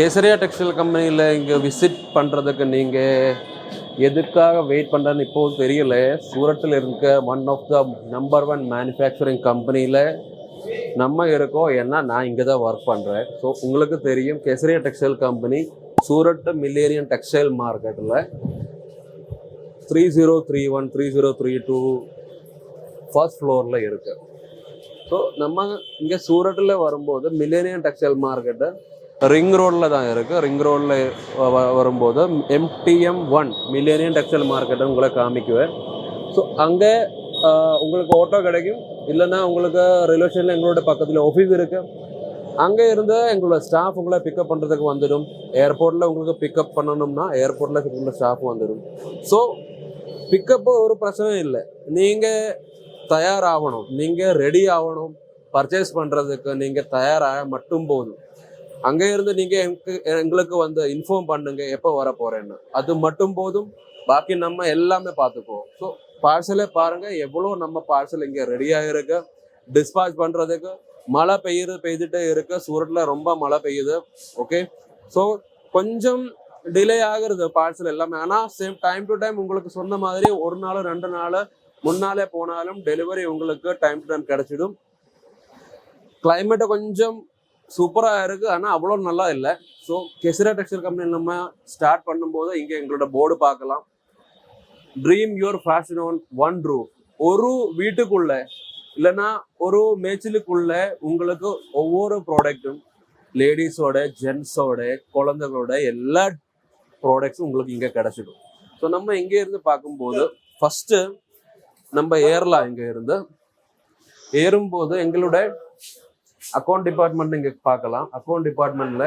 Kesariya textile கம்பெனியில் இங்கே visit பண்ணுறதுக்கு நீங்கள் எதுக்காக வெயிட் பண்ணுறேன்னு இப்போது தெரியல. சூரத்தில் இருக்க one of the number one manufacturing கம்பெனியில் நம்ம இருக்கோம். ஏன்னா நான் இங்கே தான் ஒர்க் பண்ணுறேன் ஸோ உங்களுக்கு தெரியும் கேசரியா டெக்ஸ்டைல் கம்பெனி சூரட் மில்லேரியன் டெக்ஸ்டைல் மார்க்கெட்டில் three zero three one three zero three two first ஃப்ளோரில் இருக்குது ஸோ நம்ம இங்கே சூரட்டில் வரும்போது மில்லேனியன் டெக்ஸ்டைல் மார்க்கெட்டு ரிங் ரோடில் தான் இருக்குது ரிங் ரோடில் வரும்போது எம்டிஎம் ஒன் மில்லேனியன் டெக்ஸ்டைல் மார்க்கெட்டை உங்களை காமிக்குவேன். ஸோ அங்கே உங்களுக்கு ஆட்டோ கிடைக்கும். இல்லைன்னா உங்களுக்கு ரயில்வே ஸ்டேஷனில் எங்களோட பக்கத்தில் ஆஃபீஸ் இருக்குது அங்கே இருந்து எங்களோட ஸ்டாஃப் உங்களை பிக்கப் பண்ணுறதுக்கு வந்துடும். ஏர்போர்ட்டில் உங்களுக்கு பிக்கப் பண்ணணும்னா ஏர்போர்ட்டில் உங்களோட ஸ்டாஃப் வந்துடும். ஸோ பிக்கப்பு ஒரு பிரச்சனையும் இல்லை. நீங்கள் தயாராகணும். நீங்கள் ரெடி ஆகணும். பர்ச்சேஸ் பண்ணுறதுக்கு நீங்கள் தயாராக மட்டும் போதும். அங்கே இருந்து நீங்கள் எனக்கு எங்களுக்கு வந்து இன்ஃபார்ம் பண்ணுங்க எப்போ வர போகிறேன்னு அது மட்டும் போதும். பாக்கி நம்ம எல்லாமே பார்த்துக்குவோம் ஸோ பார்சலே பாருங்க. எவ்வளோ நம்ம பார்சல் இங்கே ரெடியாக இருக்கு. டிஸ்பாச் பண்ணுறதுக்கு மழை பெய்யுது பெய்துட்டே இருக்கு. சூரத்தில் ரொம்ப மழை பெய்யுது. ஓகே ஸோ கொஞ்சம் டிலே ஆகுறது பார்சல் எல்லாமே. ஆனால் சேம் டைம் டு டைம் உங்களுக்கு சொன்ன மாதிரி ஒரு நாள் ரெண்டு நாள் முன்னாலே போனாலும் டெலிவரி உங்களுக்கு டைம் டு டைம் கிடைச்சிடும். கிளைமேட்டை கொஞ்சம் சூப்பராக இருக்கு. ஆனால் அவ்வளோ நல்லா இல்லை. ஸோ கெசிரா டெக்ஸ்டைல் கம்பெனி நம்ம ஸ்டார்ட் பண்ணும்போது இங்கே எங்களோட போர்டு பார்க்கலாம். Dream your fashion one one ரூ ஒரு வீட்டுக்குள்ள இல்லைன்னா ஒரு மேய்ச்சலுக்குள்ள உங்களுக்கு ஒவ்வொரு ப்ராடக்ட்டும் லேடிஸோட ஜென்ஸோட குழந்தைகளோட எல்லா ப்ராடக்ட்ஸும் உங்களுக்கு இங்கே கிடைச்சிடும். ஸோ நம்ம இங்கே இருந்து பார்க்கும்போது ஃபஸ்ட்டு நம்ம ஏறலாம் இங்கே இருந்து ஏறும்போது எங்களோட அக்கௌண்ட் டிபார்ட்மெண்ட் இங்கே பார்க்கலாம். அக்கௌண்ட் டிபார்ட்மெண்ட்ல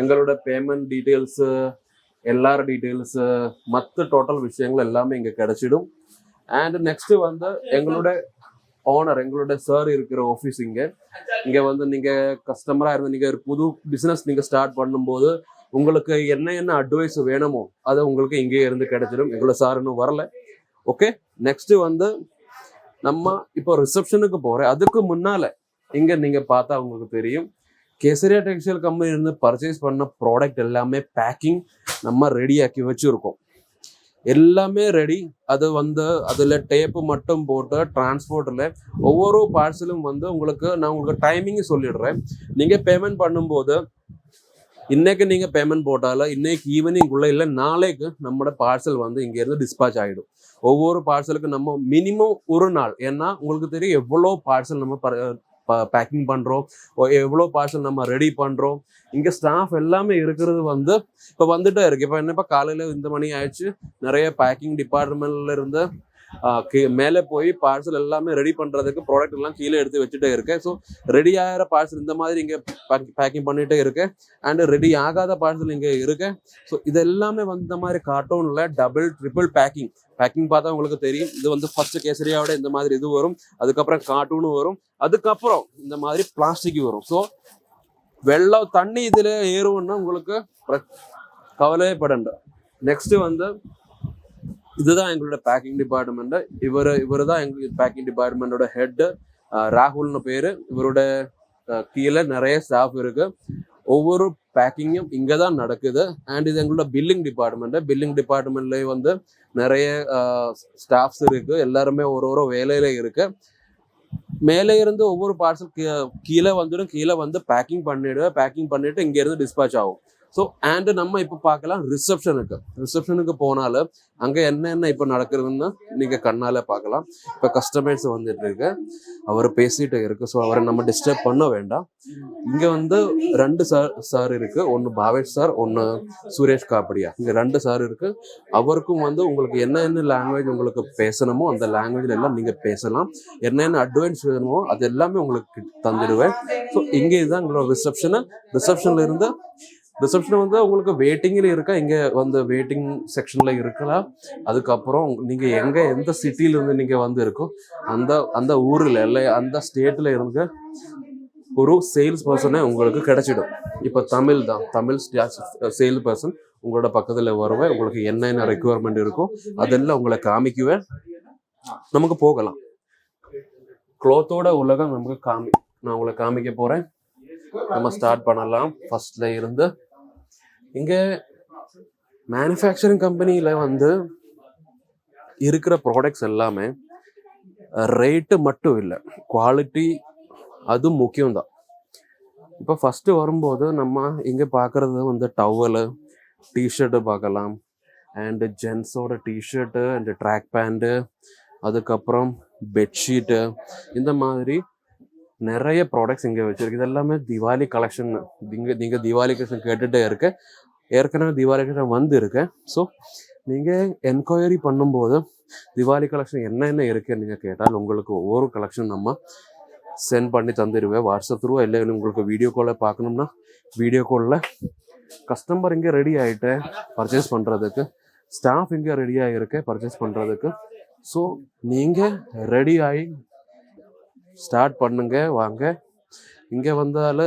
எங்களோட பேமெண்ட் டீட்டெயில்ஸு எல்லார டீட்டெயில்ஸு மற்ற டோட்டல் விஷயங்கள் எல்லாமே இங்கே கிடைச்சிடும். அண்ட் நெக்ஸ்ட் வந்து எங்களோட ஓனர் எங்களோட சார் இருக்கிற ஆஃபீஸ் இங்கே. இங்கே வந்து நீங்கள் கஸ்டமராக இருந்து நீங்கள் ஒரு புது பிஸ்னஸ் நீங்கள் ஸ்டார்ட் பண்ணும்போது உங்களுக்கு என்ன என்ன அட்வைஸ் வேணுமோ அதை உங்களுக்கு இங்கேயே இருந்து கிடைச்சிடும். எங்களோட சார் இன்னும் வரல. ஓகே நெக்ஸ்ட்டு வந்து நம்ம இப்போ ரிசப்ஷனுக்கு போகிறேன் அதுக்கு முன்னால் இங்கே நீங்கள் பார்த்தா உங்களுக்கு தெரியும். கேசரியா டெக்ஸ்டைல் கம்பெனி இருந்து பர்ச்சேஸ் பண்ண ப்ராடக்ட் எல்லாமே பேக்கிங் நம்ம ரெடியாக்கி வச்சுருக்கோம் வச்சிருக்கோம். எல்லாமே ரெடி அது வந்து அதில் டேப்பு மட்டும் போட்டு டிரான்ஸ்போர்ட்டில் ஒவ்வொரு பார்சலும் வந்து உங்களுக்கு நான் உங்களுக்கு டைமிங் சொல்லிடுறேன். நீங்கள் பேமெண்ட் பண்ணும்போது இன்றைக்கு நீங்கள் பேமெண்ட் போட்டாலும் இன்னைக்கு ஈவினிங் இல்லை நாளைக்கு நம்மளோட பார்சல் வந்து இங்கேருந்து டிஸ்பாச் ஆகிடும் ஒவ்வொரு பார்சலுக்கு நம்ம மினிமம் ஒரு நாள். ஏன்னா உங்களுக்கு தெரியும் எவ்வளோ பார்சல் நம்ம பேக்கிங் பண்ணுறோம் எவ்வளோ பார்சல் நம்ம ரெடி பண்ணுறோம் இங்கே ஸ்டாஃப் எல்லாமே இருக்கிறது வந்து இப்போ வந்துட்டே இருக்கு. இப்போ என்னப்பா காலையில் இந்த மணி ஆயிடுச்சு. நிறைய பேக்கிங் டிபார்ட்மெண்ட்ல இருந்து மேலே போய் பார்சல் எல்லாமே ரெடி பண்ணுறதுக்கு ப்ராடக்ட் எல்லாம் கீழே எடுத்து வச்சுட்டே இருக்கேன் ஸோ ரெடி ஆகிற பார்சல் இந்த மாதிரி இங்கே பேக்கிங் பண்ணிட்டே இருக்கேன் அண்ட் ரெடி ஆகாத பார்சல் இங்கே இருக்கு. ஸோ இது எல்லாமே வந்து இந்த மாதிரி கார்ட்டூனில் டபுள் ட்ரிபிள் பேக்கிங் பேக்கிங் பார்த்தா உங்களுக்கு தெரியும். இது வந்து ஃபர்ஸ்ட் கேசரியாவோட இந்த மாதிரி இது வரும். அதுக்கப்புறம் கார்ட்டூனும் வரும். அதுக்கப்புறம் இந்த மாதிரி பிளாஸ்டிக் வரும். ஸோ வெள்ளம் தண்ணி இதில் ஏறுவோம்னா உங்களுக்கு கவலையே படണ്ട நெக்ஸ்ட் வந்து இதுதான் எங்களோட பேக்கிங் டிபார்ட்மெண்ட் இவர் இவர் தான் எங்களுக்கு பேக்கிங் டிபார்ட்மெண்டோட ஹெட் ராகுல்னு பேரு. இவரோட கீழே நிறைய ஸ்டாஃப் இருக்கு. ஒவ்வொரு பேக்கிங்கும் இங்கே தான் நடக்குது. அண்ட் இது எங்களோட பில்லிங் டிபார்ட்மெண்ட் பில்லிங் டிபார்ட்மெண்ட்லேயே வந்து நிறைய ஸ்டாஃப்ஸ் இருக்கு. எல்லாருமே ஒரு ஒரு வேலையில இருக்கு. மேலே இருந்து ஒவ்வொரு பார்சல் கீழே வந்துடும். கீழே வந்து பேக்கிங் பண்ணிவிடுவேன் பேக்கிங் பண்ணிட்டு இங்கேருந்து டிஸ்பாச் ஆகும். ஸோ அண்ட் நம்ம இப்போ பார்க்கலாம் ரிசப்ஷனுக்கு ரிசப்ஷனுக்கு போனாலும் அங்கே என்னென்ன இப்போ நடக்குதுன்னு நீங்கள் கண்ணால் பார்க்கலாம். இப்போ கஸ்டமர்ஸ் வந்துட்டு இருக்கு அவர் பேசிட்டு இருக்கு. ஸோ அவரை நம்ம டிஸ்டர்ப் பண்ண வேண்டாம். இங்கே வந்து ரெண்டு சார் சார் இருக்கு. ஒன்று பாவேஷ் சார் ஒன்று சுரேஷ் காப்படியா. இங்கே ரெண்டு சார் இருக்கு. அவருக்கும் வந்து உங்களுக்கு என்னென்ன லாங்குவேஜ் உங்களுக்கு பேசணுமோ அந்த லாங்குவேஜ்ல எல்லாம் நீங்கள் பேசலாம். என்னென்ன அட்வான்ஸ் வேணுமோ அது எல்லாமே உங்களுக்கு தந்துடுவேன். ஸோ இங்கே இதுதான் எங்களோட ரிசப்ஷனு ரிசப்ஷன்ல இருந்து ரிசப்ஷன் வந்து உங்களுக்கு வெயிட்டிங்கில் இருக்கா? இங்கே வந்து வெயிட்டிங் செக்ஷனில் இருக்கலாம் அதுக்கப்புறம் நீங்கள் எங்கே எந்த சிட்டியிலேருந்து இருந்து வந்து இருக்கோ அந்த அந்த ஊரில் இல்லை அந்த ஸ்டேட்டில் இருந்து ஒரு சேல்ஸ் பர்சனே உங்களுக்கு கிடைச்சிடும். இப்போ தமிழ் தான். தமிழ் சேல் பர்சன் உங்களோட பக்கத்தில் வருவேன். உங்களுக்கு என்னென்ன ரெக்குவயர்மெண்ட் இருக்கோ அதெல்லாம் உங்களை காமிக்குவேன். நமக்கு போகலாம். க்ளோத்தோட உலகம் நமக்கு காமி நான் உங்களை காமிக்க போகிறேன் நம்ம ஸ்டார்ட் பண்ணலாம். ஃபர்ஸ்ட்ல இருந்து இங்கே மேனுஃபேக்சரிங் கம்பெனியில் வந்து இருக்கிற ப்ராடக்ட்ஸ் எல்லாமே ரேட்டு மட்டும் இல்லை. குவாலிட்டி அதுவும் முக்கியம்தான். இப்போ ஃபஸ்ட்டு வரும்போது நம்ம இங்கே பார்க்குறது வந்து டவலு டிஷர்ட்டு பார்க்கலாம் அண்டு ஜென்ஸோட டிஷர்ட்டு அண்டு ட்ராக் பேண்ட்டு அதுக்கப்புறம் பெட்ஷீட்டு இந்த மாதிரி நிறைய ப்ராடக்ட்ஸ் இங்கே வச்சுருக்கு. இது எல்லாமே திவாலி கலெக்ஷன் நீங்கள் நீங்கள் திவாலி கலெக்ஷன் கேட்டுகிட்டே இருக்க. ஏற்கனவே திவாலி கலெக்ஷன் வந்து ஸோ நீங்கள் என்கொயரி பண்ணும்போது திவாலி கலெக்ஷன் என்னென்ன இருக்குன்னு நீங்கள் கேட்டால் உங்களுக்கு ஒவ்வொரு கலெக்ஷன் நம்ம சென்ட் பண்ணி தந்துடுவேன். வாட்ஸ்அப் த்ரூ இல்லை உங்களுக்கு வீடியோ காலில் பார்க்கணும்னா வீடியோ காலில் கஸ்டமர் இங்கே ரெடி ஆகிட்டு பர்ச்சேஸ் பண்ணுறதுக்கு ஸ்டாஃப் இங்கே ரெடி ஆகிருக்கு பர்ச்சேஸ் பண்ணுறதுக்கு ஸோ நீங்கள் ரெடி ஆகி ஸ்டார்ட் பண்ணுங்க வாங்க. இங்கே வந்தால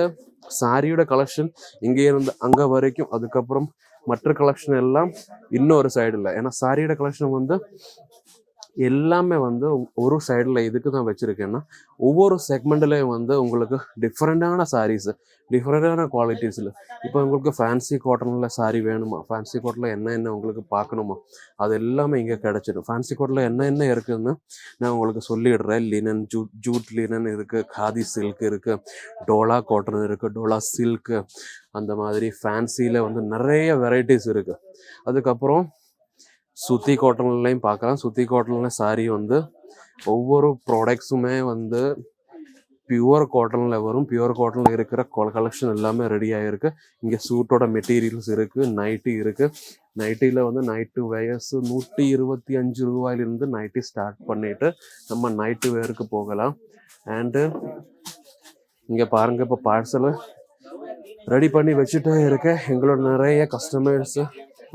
சாரியோட கலெக்ஷன் இங்கே இருந்து அங்கே வரைக்கும். அதுக்கப்புறம் மற்ற கலெக்ஷன் எல்லாம் இன்னொரு சைடில் ஏன்னா சாரியோட கலெக்ஷன் வந்து எல்லாமே வந்து ஒரு சைடில் இதுக்கு தான் வச்சுருக்கேன்னா ஒவ்வொரு செக்மெண்ட்லேயும் வந்து உங்களுக்கு டிஃப்ரெண்ட்டான சாரீஸ் டிஃப்ரெண்ட்டான குவாலிட்டிஸில் இப்போ உங்களுக்கு ஃபேன்சி காட்டனில் சாரீ வேணுமா? ஃபேன்சி காட்டனில் என்ன என்ன உங்களுக்கு பார்க்கணுமா அது எல்லாமே இங்கே கிடச்சிடும். ஃபேன்சி காட்டனில் என்ன என்ன இருக்குதுன்னு நான் உங்களுக்கு சொல்லிடுறேன். லினன் ஜூ ஜூட் லினன் இருக்குது காதி சில்க் இருக்குது டோலா காட்டன் இருக்குது டோலா சில்க்கு அந்த மாதிரி ஃபேன்சியில் வந்து நிறைய வெரைட்டிஸ் இருக்குது அதுக்கப்புறம் சுத்தி காட்டன்லையும் பார்க்கலாம். சுத்தி காட்டனில் சாரி வந்து ஒவ்வொரு ப்ராடக்ட்ஸுமே வந்து பியூர் காட்டனில் வரும். பியூர் காட்டனில் இருக்கிற கலெக்ஷன் எல்லாமே ரெடி ஆகிருக்கு இங்கே சூட்டோட மெட்டீரியல்ஸ் இருக்குது நைட்டி இருக்குது நைட்டியில் வந்து நைட்டு வயசு நூற்றி இருபத்தி அஞ்சு ரூபாயிலிருந்து நைட்டி ஸ்டார்ட் பண்ணிட்டு நம்ம நைட்டு வேருக்கு போகலாம். அண்டு இங்கே பாருங்கள் இப்போ பார்சலு ரெடி பண்ணி வச்சுட்டே இருக்கேன். எங்களோட நிறைய கஸ்டமர்ஸ்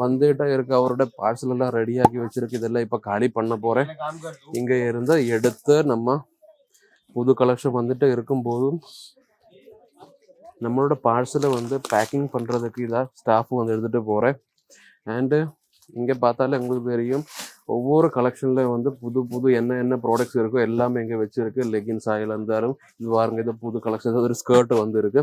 வந்துகிட்டே இருக்கு. அவரோட பார்சல் எல்லாம் ரெடியாக்கி வச்சிருக்கு. இதெல்லாம் இப்போ காலி பண்ண போறேன். இங்க இருந்து எடுத்து நம்ம புது கலெக்ஷன் வந்துட்டு இருக்கும்போதும் நம்மளோட பார்சலை வந்து பேக்கிங் பண்றதுக்கு இதாக ஸ்டாஃப் வந்து எடுத்துட்டு போறேன். அண்டு இங்கே பார்த்தாலே உங்களுக்கு தெரியும் ஒவ்வொரு கலெக்ஷனில் வந்து புது புது என்ன என்ன ப்ராடக்ட்ஸ் இருக்கோ எல்லாமே இங்கே வச்சுருக்கு. லெகின்ஸ் ஆயில் இருந்தாலும் இது பாருங்க இது புது கலெக்ஷன் ஒரு ஸ்கர்ட் வந்து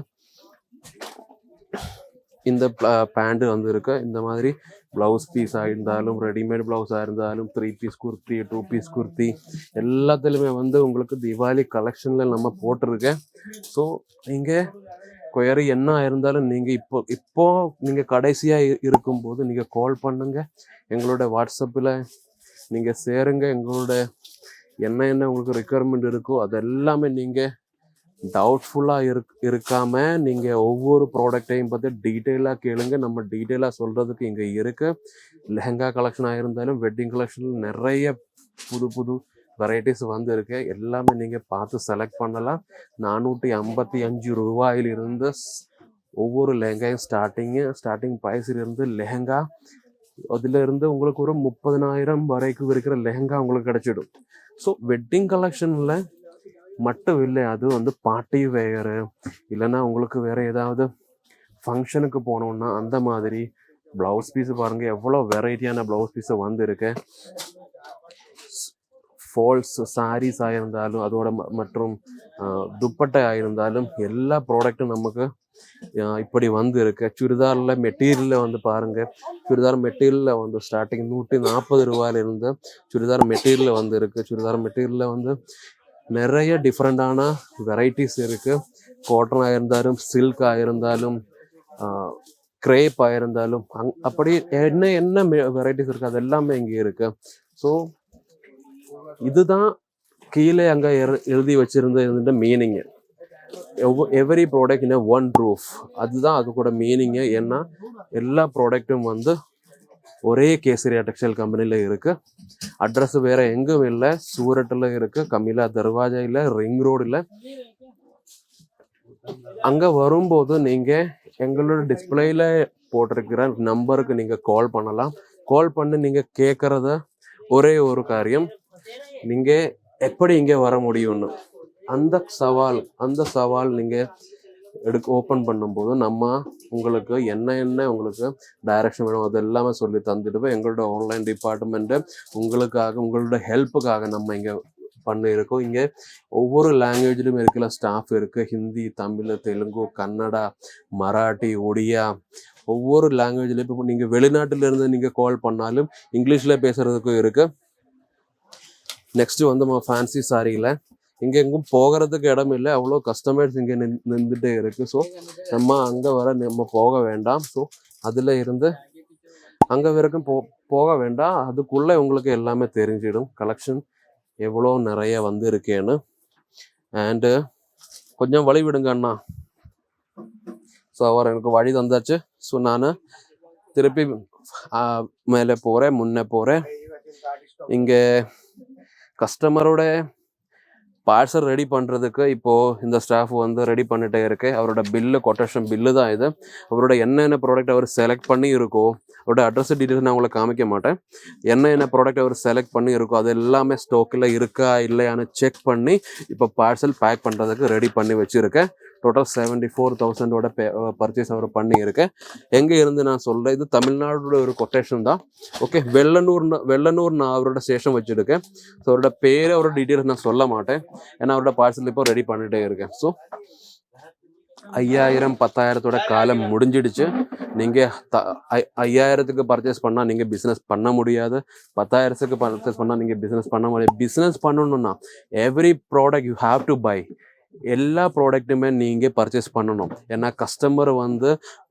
இந்த பேண்ட் வந்து இருக்கு இந்த மாதிரி ப்ளவுஸ் பீஸாக இருந்தாலும் ரெடிமேட் ப்ளவுஸாக இருந்தாலும் three piece kurti two piece kurti எல்லாத்துலேயுமே வந்து உங்களுக்கு தீபாவளி கலெக்ஷனில் நம்ம போட்டிருக்கேன் ஸோ நீங்கள் கொயரி என்ன இருந்தாலும் நீங்கள் இப்போ இப்போ நீங்கள் கடைசியாக இருக்கும்போது நீங்கள் கால் பண்ணுங்கள் எங்களோட வாட்ஸ்அப்பில் நீங்கள் சேருங்க. எங்களோட என்ன என்ன உங்களுக்கு ரெக்குயர்மெண்ட் இருக்கோ அது எல்லாமே நீங்கள் டவுட்ஃபுல்லாக இருக் இருக்காம நீங்கள் ஒவ்வொரு ப்ராடக்டையும் பற்றி டீட்டெயிலாக கேளுங்க. நம்ம டீட்டெயிலாக சொல்கிறதுக்கு இங்கே இருக்கு. லெஹங்கா கலெக்ஷனாக இருந்தாலும் வெட்டிங் கலெக்ஷனில் நிறைய புது புது வெரைட்டிஸ் வந்துருக்கு. எல்லாமே நீங்கள் பார்த்து செலக்ட் பண்ணலாம். நானூற்றி ஐம்பத்தி அஞ்சு ரூபாயிலிருந்து ஒவ்வொரு லெஹங்காயும் ஸ்டார்டிங்கு ஸ்டார்டிங் ப்ரைஸிலிருந்து லெஹங்கா. அதிலிருந்து உங்களுக்கு ஒரு முப்பதனாயிரம் வரைக்கும் இருக்கிற லெஹங்கா உங்களுக்கு கிடச்சிடும். ஸோ வெட்டிங் கலெக்ஷனில் மட்டும் இல்லை அது வந்து பார்ட்டி வேறு. இல்லைன்னா உங்களுக்கு வேற ஏதாவது ஃபங்க்ஷனுக்கு போனோம்னா அந்த மாதிரி ப்ளவுஸ் பீஸ் பாருங்க எவ்வளோ வெரைட்டியான ப்ளவுஸ் பீஸு வந்துருக்கு. ஃபால்ஸ் சாரீஸ் ஆயிருந்தாலும் அதோட ம- மற்றும் துப்பட்டை ஆயிருந்தாலும் எல்லா ப்ராடக்ட்டும் நமக்கு இப்படி வந்து இருக்கு சுடிதாரில் மெட்டீரியலில் வந்து பாருங்க சுடிதார் மெட்டீரியலில் வந்து ஸ்டார்டிங் நூற்றி நாற்பது ரூபாயிலிருந்து சுடிதார் மெட்டீரியலில் வந்து இருக்குது சுடிதார் மெட்டீரியலில் வந்து நிறைய டிஃப்ரெண்டான வெரைட்டிஸ் இருக்குது காட்டன் ஆயிருந்தாலும் சில்க் இருந்தாலும் க்ரேப்பாக இருந்தாலும் அங் அப்படி என்ன என்ன வெரைட்டிஸ் இருக்குது அது எல்லாமே இங்கே இருக்குது ஸோ இதுதான் கீழே அங்கே எழுதி வச்சிருந்த இந்த meaning every product in one roof அதுதான் அது கூட மீனிங்கு ஏன்னா எல்லா ப்ராடக்ட்டும் வந்து ஒரே கேசரியா டெக்ஸ்டைல் கம்பெனியில் இருக்கு. அட்ரஸ் வேற எங்கும் இல்லை. சூரட்டில் இருக்கு. கமிலா இல்லை. ரிங் ரோடில் அங்கே வரும்போது நீங்கள் எங்களோட டிஸ்பிளேயில் போட்டிருக்கிற நம்பருக்கு நீங்கள் கால் பண்ணலாம். கால் பண்ணி நீங்கள் கேட்குறத ஒரே ஒரு காரியம். நீங்கள் எப்படி இங்கே வர முடியும்னு. அந்த சவால் அந்த சவால் நீங்கள் எடுக்க ஓப்பன் பண்ணும்போது நம்ம உங்களுக்கு என்ன என்ன உங்களுக்கு டைரக்ஷன் வேணும் அது எல்லாமே சொல்லி தந்துடுவோம் எங்களோட ஆன்லைன் டிபார்ட்மெண்ட்டு உங்களுக்காக உங்களோட ஹெல்ப்புக்காக நம்ம இங்கே பண்ணியிருக்கோம். இங்கே ஒவ்வொரு லாங்குவேஜ்லையும் இருக்கிற ஸ்டாஃப் இருக்குது ஹிந்தி தமிழ் தெலுங்கு கன்னடா மராட்டி ஒடியா ஒவ்வொரு லாங்குவேஜ்லையும் இப்போ நீங்கள் வெளிநாட்டிலேருந்து நீங்கள் கால் பண்ணாலும் இங்கிலீஷில் பேசுறதுக்கும் இருக்குது நெக்ஸ்ட்டு வந்து நம்ம ஃபேன்சி சாரியில் இங்கெங்கும் போகிறதுக்கு இடம் இல்லை அவ்வளோ கஸ்டமர்ஸ் இங்கே நின் நின்றுட்டே இருக்குது ஸோ நம்ம அங்கே வர நம்ம போக வேண்டாம். ஸோ அதில் இருந்து அங்கே வரைக்கும் போ போக வேண்டாம். அதுக்குள்ளே உங்களுக்கு எல்லாமே தெரிஞ்சிடும். கலெக்ஷன் எவ்வளோ நிறைய வந்து இருக்கேன்னு அண்டு கொஞ்சம் வழி விடுங்க அண்ணா. ஸோ அவர் எனக்கு வழி தந்தாச்சு. ஸோ நான் திருப்பி மேலே போகிறேன் முன்னே போகிறேன் இங்கே கஸ்டமரோட பார்சல் ரெடி பண்ணுறதுக்கு இப்போது இந்த ஸ்டாஃப் வந்து ரெடி பண்ணிட்டே இருக்கு. அவரோட பில்லு கொட்டேஷன் பில்லு தான் இது. அவரோட என்னென்ன ப்ராடக்ட் அவர் செலக்ட் பண்ணி இருக்கோ அவரோட அட்ரஸ் டீட்டெயில்ஸ் நான் உங்களுக்கு காமிக்க மாட்டேன். என்னென்ன ப்ராடக்ட் அவர் செலக்ட் பண்ணி இருக்கோ அது எல்லாமே ஸ்டாக்கில் இருக்கா இல்லையான்னு செக் பண்ணி இப்போ பார்சல் பேக் பண்ணுறதுக்கு ரெடி பண்ணி வச்சுருக்கேன். டோட்டல் செவன்டி ஃபோர் தௌசண்டோட பர்ச்சேஸ் அவர் பண்ணியிருக்கு. எங்கே இருந்து நான் சொல்கிறேன் இது தமிழ்நாடோட ஒரு கொட்டேஷன் தான். ஓகே வெள்ளனூர் வெள்ளனூர் நான் அவரோட ஸ்டேஷன் வச்சுருக்கேன் ஸோ அவரோட பேர் அவரோட டீட்டெயில்ஸ் நான் சொல்ல மாட்டேன். ஏன்னா அவரோட பார்சல் இப்போ ரெடி பண்ணிட்டே இருக்கேன் ஸோ ஐயாயிரம் பத்தாயிரத்தோட காலம் முடிஞ்சிடுச்சு. நீங்கள் த ஐயாயிரத்துக்கு பர்ச்சேஸ் பண்ணால் நீங்கள் பிஸ்னஸ் பண்ண முடியாது. பத்தாயிரத்துக்கு பர்ச்சேஸ் பண்ணால் நீங்கள் பிஸ்னஸ் பண்ண முடியாது. பிஸ்னஸ் பண்ணணும்னா every product you have to buy எல்லா ப்ராடக்ட்டுமே நீங்கள் பர்ச்சேஸ் பண்ணணும். ஏன்னா கஸ்டமர் வந்து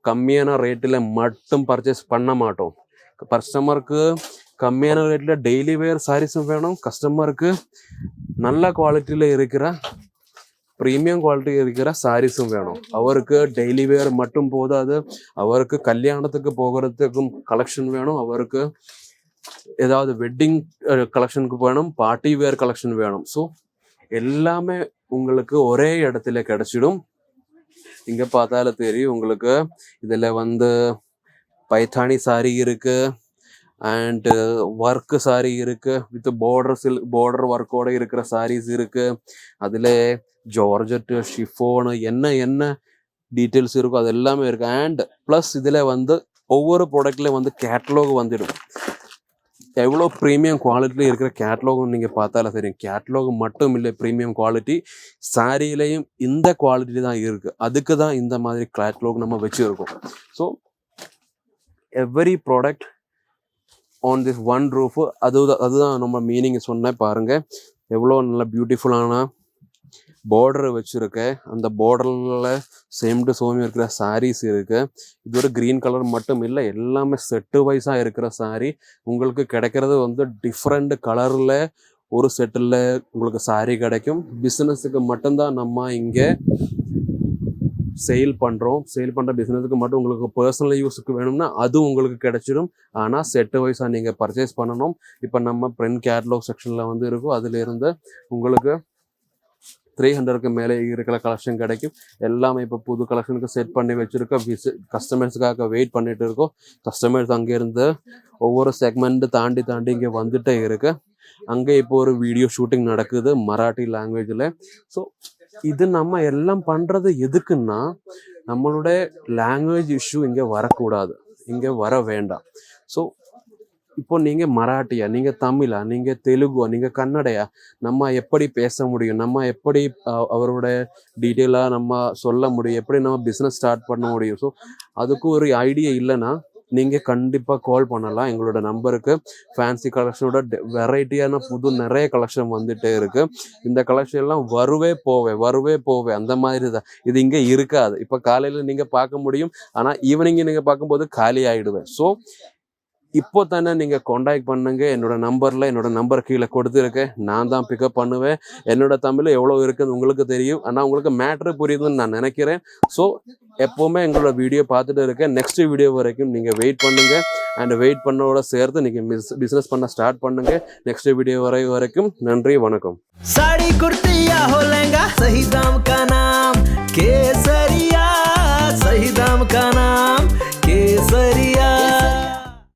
கம்மியான ரேட்டில் மட்டும் பர்ச்சேஸ் பண்ண மாட்டோம். கஸ்டமருக்கு கம்மியான ரேட்டில் டெய்லி வேர் சாரீஸும் வேணும். கஸ்டமருக்கு நல்ல குவாலிட்டியில் இருக்கிற ப்ரீமியம் குவாலிட்டி இருக்கிற சாரீஸும் வேணும். அவருக்கு டெய்லி வேர் மட்டும் போதாது. அவருக்கு கல்யாணத்துக்கு போகிறதுக்கும் கலெக்ஷன் வேணும். அவருக்கு ஏதாவது வெட்டிங் கலெக்ஷனுக்கு வேணும். பார்ட்டி வேர் கலெக்ஷன் வேணும். ஸோ எல்லாமே உங்களுக்கு ஒரே இடத்துல கிடைச்சிடும். இங்க பார்த்தால தெரியும் உங்களுக்கு. இதுல வந்து பைத்தானி சாரி இருக்கு. அண்ட் ஒர்க் சாரி இருக்கு. வித் பார்டர் சில் பார்டர் ஒர்க்கோட இருக்கிற சாரீஸ் இருக்கு. அதுல ஜார்ஜெட்டு ஷிஃபோனு என்ன என்ன டீட்டெயில்ஸ் இருக்கோ அது எல்லாமே இருக்கு. அண்ட் ப்ளஸ் இதுல வந்து ஒவ்வொரு ப்ராடக்ட்ல வந்து கேட்லாக் வந்துடும். எவ்வளோ ப்ரீமியம் குவாலிட்டியில் இருக்கிற கேட்லாகும் நீங்கள் பார்த்தாலும் தெரியும். கேட்லாக் மட்டும் இல்லை ப்ரீமியம் குவாலிட்டி சாரியிலையும் இந்த குவாலிட்டி தான் இருக்குது அதுக்கு தான் இந்த மாதிரி கேட்லாக் நம்ம வச்சுருக்கோம். So every product on this one roof அது அதுதான் நம்ம மீனிங் சொன்னேன் பாருங்கள் எவ்வளோ நல்ல பியூட்டிஃபுல்லான பார்டர் வச்சுருக்கேன் அந்த பார்டரில் சேம் டு சோமி இருக்கிற சாரீஸ் இருக்கு. இது ஒரு க்ரீன் கலர் மட்டும் இல்லை எல்லாமே செட்டு வைஸாக இருக்கிற சாரி உங்களுக்கு கிடைக்கிறது வந்து டிஃப்ரெண்ட் கலரில் ஒரு செட்டில் உங்களுக்கு சாரி கிடைக்கும். பிஸ்னஸுக்கு மட்டும்தான் நம்ம இங்கே சேல் பண்ணுறோம் சேல் பண்ணுற பிஸ்னஸுக்கு மட்டும் உங்களுக்கு பர்சனல் யூஸுக்கு வேணும்னா அது உங்களுக்கு கிடைச்சிடும். ஆனால் செட்டு வைஸாக நீங்கள் பர்ச்சேஸ் பண்ணணும். இப்போ நம்ம பிரிண்ட் கேட்லாக் செக்ஷனில் வந்து இருக்கும். அதுலேருந்து உங்களுக்கு த்ரீ ஹண்ட்ரடுக்கு மேலே இருக்கிற கலெக்ஷன் கிடைக்கும். எல்லாமே இப்போ புது கலெக்ஷனுக்கு செட் பண்ணி வச்சுருக்கோம். விசி கஸ்டமர்ஸுக்காக வெயிட் பண்ணிட்டு இருக்கோம். கஸ்டமர்ஸ் அங்கேருந்து ஒவ்வொரு செக்மெண்ட் தாண்டி தாண்டி இங்கே வந்துட்டே இருக்கு. அங்கே இப்போ ஒரு வீடியோ ஷூட்டிங் நடக்குது மராட்டி லாங்குவேஜில் ஸோ இது நம்ம எல்லாம் பண்ணுறது எதுக்குன்னா நம்மளுடைய லாங்குவேஜ் இஷ்யூ இங்கே வரக்கூடாது. இங்கே வர வேண்டாம். ஸோ இப்போ நீங்க மராட்டியா நீங்க தமிழா நீங்க தெலுங்கா நீங்க கன்னடையா? நம்ம எப்படி பேச முடியும்? நம்ம எப்படி அவரோட டீட்டெயிலாக நம்ம சொல்ல முடியும்? எப்படி நம்ம பிசினஸ் ஸ்டார்ட் பண்ண முடியும்? ஸோ அதுக்கு ஒரு ஐடியா இல்லைன்னா நீங்க கண்டிப்பா கால் பண்ணலாம். எங்களோட நம்பருக்கு ஃபேன்சி கலெக்ஷனோட வெரைட்டியான புது நிறைய கலெக்ஷன் வந்துட்டே இருக்கு. இந்த கலெக்ஷன் எல்லாம் வருவே போவே வருவே போவே. அந்த மாதிரி தான். இது இங்க இருக்காது. இப்போ காலையில நீங்க பார்க்க முடியும். ஆனா ஈவினிங் நீங்க பார்க்கும்போது காலி ஆயிடுவேன் ஸோ இப்போ தானே நீங்கள் காண்டாக்ட் பண்ணுங்க. என்னோட நம்பரில் என்னோட நம்பர் கீழே கொடுத்துருக்கேன். நான் தான் பிக்கப் பண்ணுவேன். என்னோட தமிழ் எவ்வளோ இருக்குதுன்னு உங்களுக்கு தெரியும். ஆனால் உங்களுக்கு மேட்ரு புரியுதுன்னு நான் நினைக்கிறேன். ஸோ எப்போவுமே எங்களோட வீடியோ பார்த்துட்டு இருக்கேன் நெக்ஸ்ட் வீடியோ வரைக்கும் நீங்கள் வெயிட் பண்ணுங்கள் அண்ட் வெயிட் பண்ணோட சேர்த்து நீங்கள் மிஸ் பிஸ்னஸ் பண்ண ஸ்டார்ட் பண்ணுங்கள் நெக்ஸ்ட் வீடியோ வரை வரைக்கும் நன்றி வணக்கம். साड़ी कुर्तिया हो लहंगा सही கேசரியா का नाम केसरिया।